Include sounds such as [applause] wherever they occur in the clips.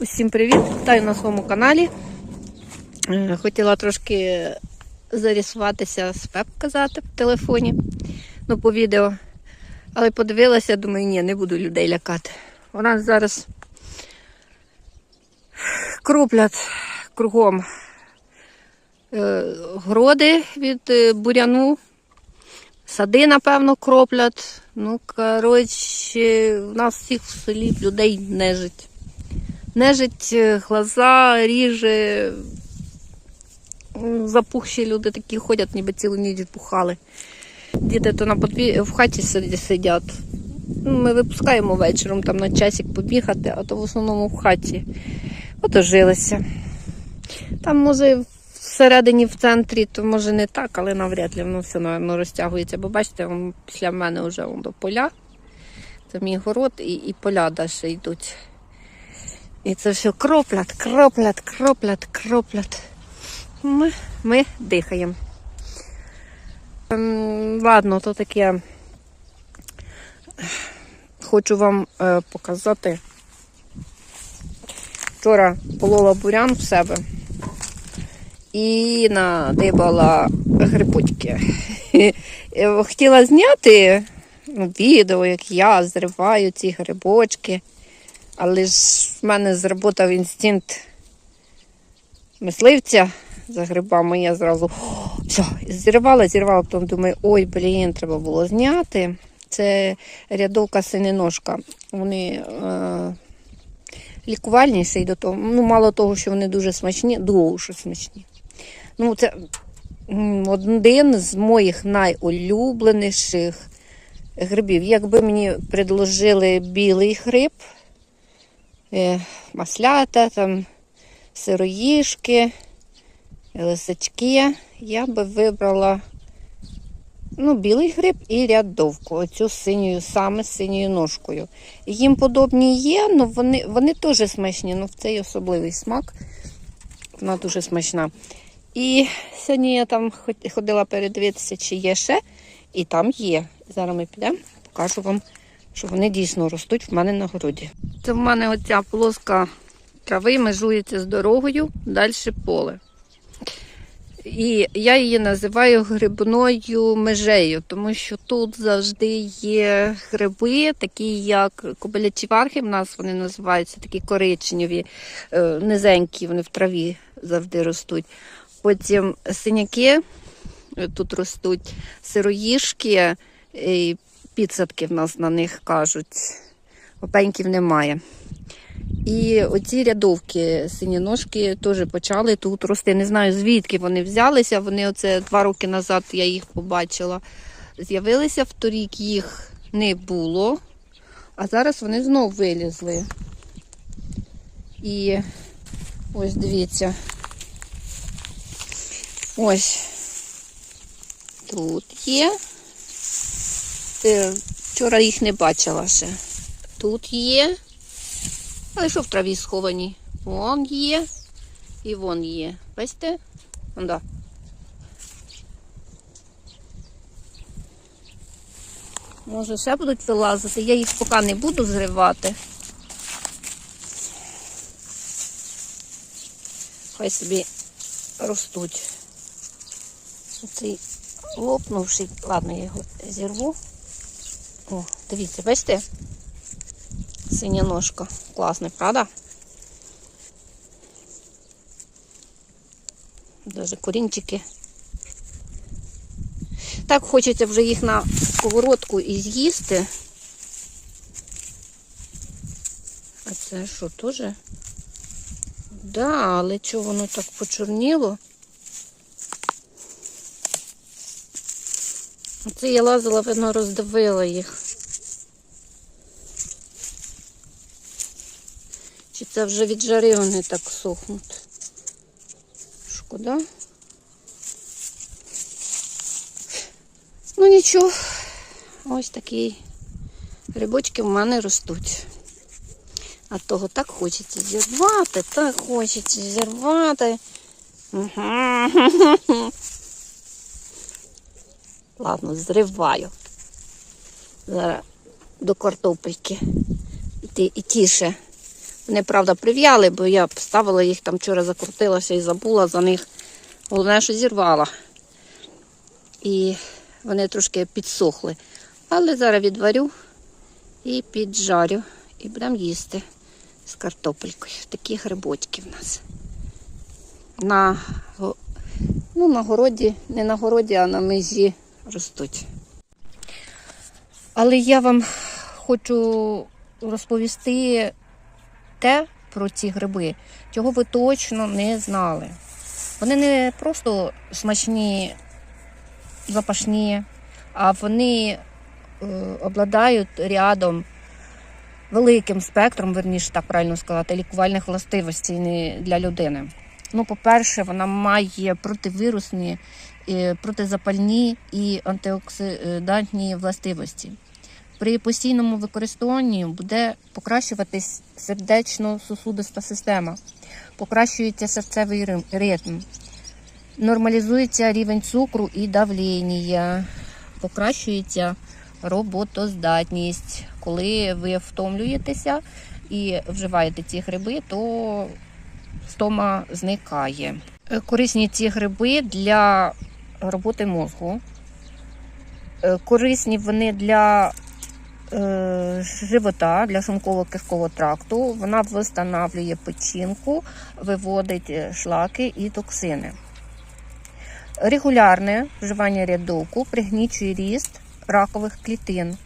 Усім привіт! Вітаю на своєму каналі. Е, Хотіла трошки зарісуватися з пеп казати в телефоні, ну по відео. Але подивилася, думаю, ні, не буду людей лякати. У нас зараз кроплять кругом е, гроди від е, буряну. Сади, напевно, кроплять. Ну, коротше, у нас всіх в селі людей нежить. Нежить, е, глаза, ріже. Запухші люди такі ходять, ніби цілу ніч пухали. Діти то на подві... в хаті сидять. Ми випускаємо вечором там на часик побігати, а то в основному в хаті. Отожилися. Там, може, всередині в центрі, то може не так, але навряд ли воно все напевно, розтягується. Бо бачите, після мене вже до поля. Це мій город і, і поля далі йдуть. І це все кроплять, кроплять, кроплять, кроплять. Ми, ми дихаємо. Ем, ладно, то таке. Хочу вам е, показати. Вчора полола бурян в себе і надибала грибочки. Е, Хотіла зняти відео, як я зриваю ці грибочки, але ж в мене зработав інстинкт мисливця за грибами. Я зразу «О, все, зірвала, зірвала, потім думаю, ой, блін, треба було зняти. Це рядовка синеножка. Вони е, лікувальніші і до того. Ну, мало того, що вони дуже смачні, дуже смачні. Ну, це один з моїх найулюбленіших грибів. Якби мені предложили білий гриб, маслята, там, сироїшки, лисички, я би вибрала ну, білий гриб і рядовку, оцю синьою, саме синьою ножкою. Їм подобні є, але вони, вони теж смачні, ну в цей особливий смак. Вона дуже смачна. І сьогодні я там ходила передивитися, чи є ще, і там є. Зараз ми підемо, покажу вам, що вони дійсно ростуть в мене на городі. Це в мене оця полоска трави межується з дорогою, далі поле. І я її називаю грибною межею, тому що тут завжди є гриби, такі як кобилячі варги, в нас вони називаються такі коричневі, е, низенькі, вони в траві завжди ростуть. Потім синяки е, тут ростуть, сироїшки, і підсадки в нас на них кажуть. Опеньків немає. І оці рядовки синіножки теж почали тут рости. Не знаю звідки вони взялися. Вони оце два роки назад я їх побачила. З'явилися вторік, їх не було, а зараз вони знов вилізли. І ось дивіться. Ось тут є. Е, Вчора їх не бачила ще. Тут є. Але що в траві сховані? Вон є і вон є. Бачите? Вон, да. Може, ще будуть вилазити. Я їх поки не буду зривати. Хай собі ростуть. Оцей лопнувший. Ладно, я його зірву. О, дивіться, бачите? Синя ножка. Класний, правда? Даже корінчики. Так хочеться вже їх на сковородку і з'їсти. А це що, теж? Да, але чого воно так почорніло? Оце я лазила, видно, роздавила їх. Чи це вже від жари вони так сохнуть? Шкода. Ну нічого, ось такі грибочки в мене ростуть. А того так хочеться зірвати, так хочеться зірвати. Угу. [laughs] Ладно, зриваю. Зараз до картопельки. І, ті- і тіше Вони, правда, прив'яли, бо я ставила їх там вчора закрутилася і забула за них. Головне, що зірвала. І вони трошки підсохли. Але зараз відварю і піджарю. І будемо їсти з картопелькою. Такі грибочки в нас. На, ну, на городі, не на городі, а на межі ростуть. Але я вам хочу розповісти те про ці гриби, чого ви точно не знали. Вони не просто смачні, запашні, а вони е, обладають рядом великим спектром, верніше так правильно сказати, лікувальних властивостей для людини. Ну, по-перше, вона має противірусні, протизапальні і антиоксидантні властивості. При постійному використанні буде покращуватись сердечно-сосудиста система, покращується серцевий ритм, нормалізується рівень цукру і давлення, покращується роботоздатність. Коли ви втомлюєтеся і вживаєте ці гриби, то стома зникає. Е, Корисні ці гриби для роботи мозку. Е, Корисні вони для е, живота, для шлунково-кишкового тракту. Вона встановлює печінку, виводить е, шлаки і токсини. Регулярне вживання рядовку пригнічує ріст ракових клітин.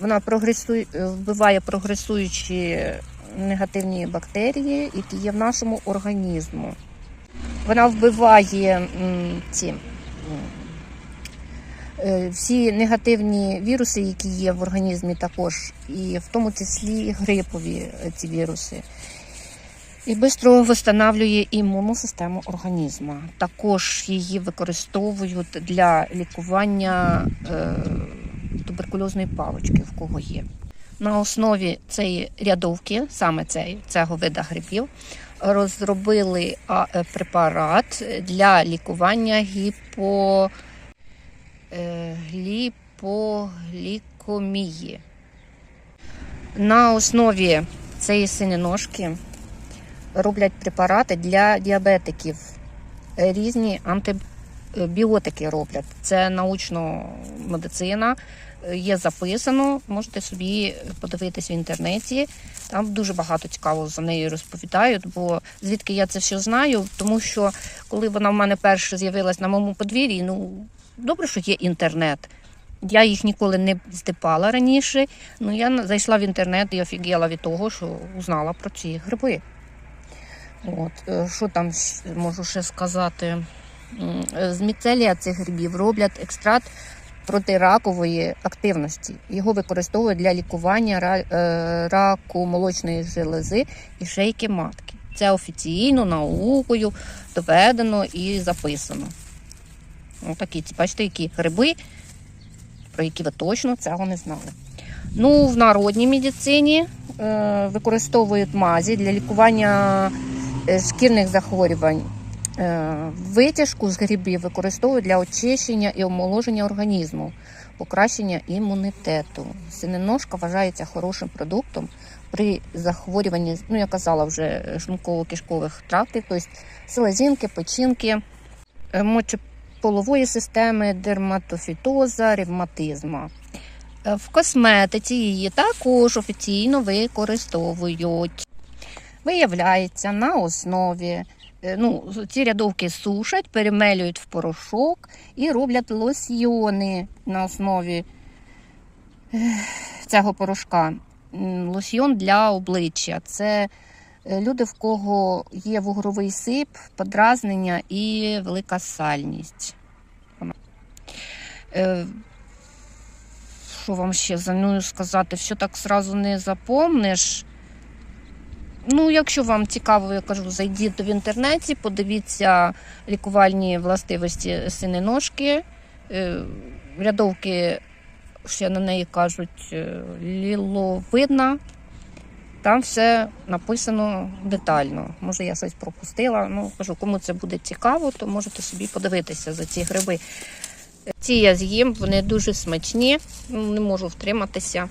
Вона прогресує, вбиває прогресуючі негативні бактерії, які є в нашому організму. Вона вбиває ці всі негативні віруси, які є в організмі, також, і в тому числі грипові е, ці віруси. І швидко встановлює імунну систему організму. Також її використовують для лікування е, туберкульозної палички, в кого є. На основі цієї рядовки, саме цієї, цього вида грибів, розробили е, препарат для лікування гіпо, е, ліпоглікомії. На основі цієї синеножки роблять препарати для діабетиків. Е, Різні антибіотики роблять. Це научна медицина. Е, Є записано, можете собі подивитись в інтернеті. Там дуже багато цікавого за нею розповідають. Бо звідки я це все знаю? Тому що коли вона в мене перше з'явилась на моєму подвір'ї, ну добре, що є інтернет. Я їх ніколи не здипала раніше. Ну я зайшла в інтернет і офігела від того, що узнала про ці гриби. От, е, що там можу ще сказати? З міцелія цих грибів роблять екстракт протиракової активності. Його використовують для лікування е, раку молочної желези і шейки матки. Це офіційно наукою доведено і записано. Ну, такі, бачите, які гриби, про які ви точно цього не знали. Ну, в народній медицині е, використовують мазі для лікування е, шкірних захворювань. Е, Витяжку з грибів використовують для очищення і омоложення організму, покращення імунітету. Синеножка вважається хорошим продуктом при захворюванні, ну я казала вже шлунково-кишкових трактів, тобто селезінки, печінки, е, мочеполової системи, дерматофітоза, ревматизма. Е, В косметиці її також офіційно використовують. Виявляється, на основі ну, ці рядовки сушать, перемелюють в порошок і роблять лосьйони на основі е, цього порошка. Лосьйон для обличчя. Це е, люди, в кого є вугровий сип, подразнення і велика сальність. Е, Що вам ще за нею сказати? Все так зразу не запомниш. Ну, якщо вам цікаво, я кажу, зайдіть в інтернеті, подивіться лікувальні властивості синеножки. Е, Рядовки, ще на неї кажуть, е, ліловидна. Там все написано детально. Може, я щось пропустила. Ну, кажу, кому це буде цікаво, то можете собі подивитися за ці гриби. Ці я з'їм, вони дуже смачні, ну, не можу втриматися.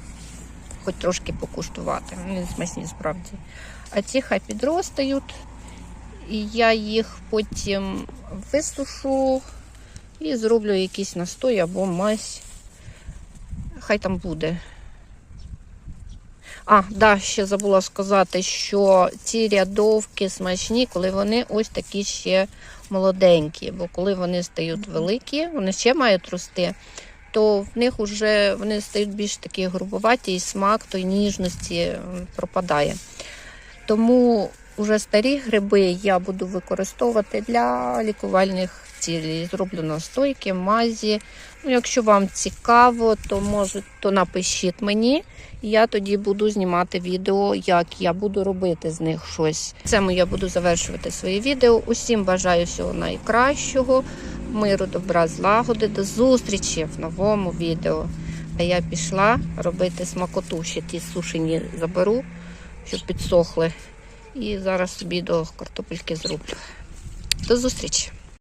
хоч трошки покуштувати. Вони смачні справді. А ці хай підростають, і я їх потім висушу і зроблю якийсь настой або мазь. Хай там буде. А, да, ще забула сказати, що ці рядовки смачні, коли вони ось такі ще молоденькі. Бо коли вони стають великі, вони ще мають рости, то в них вже вони стають більш такі грубоваті, і смак той ніжності пропадає. Тому вже старі гриби я буду використовувати для лікувальних цілей. Зроблю настойки, мазі. Ну, якщо вам цікаво, то може то напишіть мені. Я тоді буду знімати відео, як я буду робити з них щось. Цьому я буду завершувати своє відео. Усім бажаю всього найкращого, миру, добра, злагоди. До зустрічі в новому відео. А я пішла робити смакоту. Ще ті сушені заберу, щоб підсохли. І зараз собі до картопельки зроблю. До зустрічі!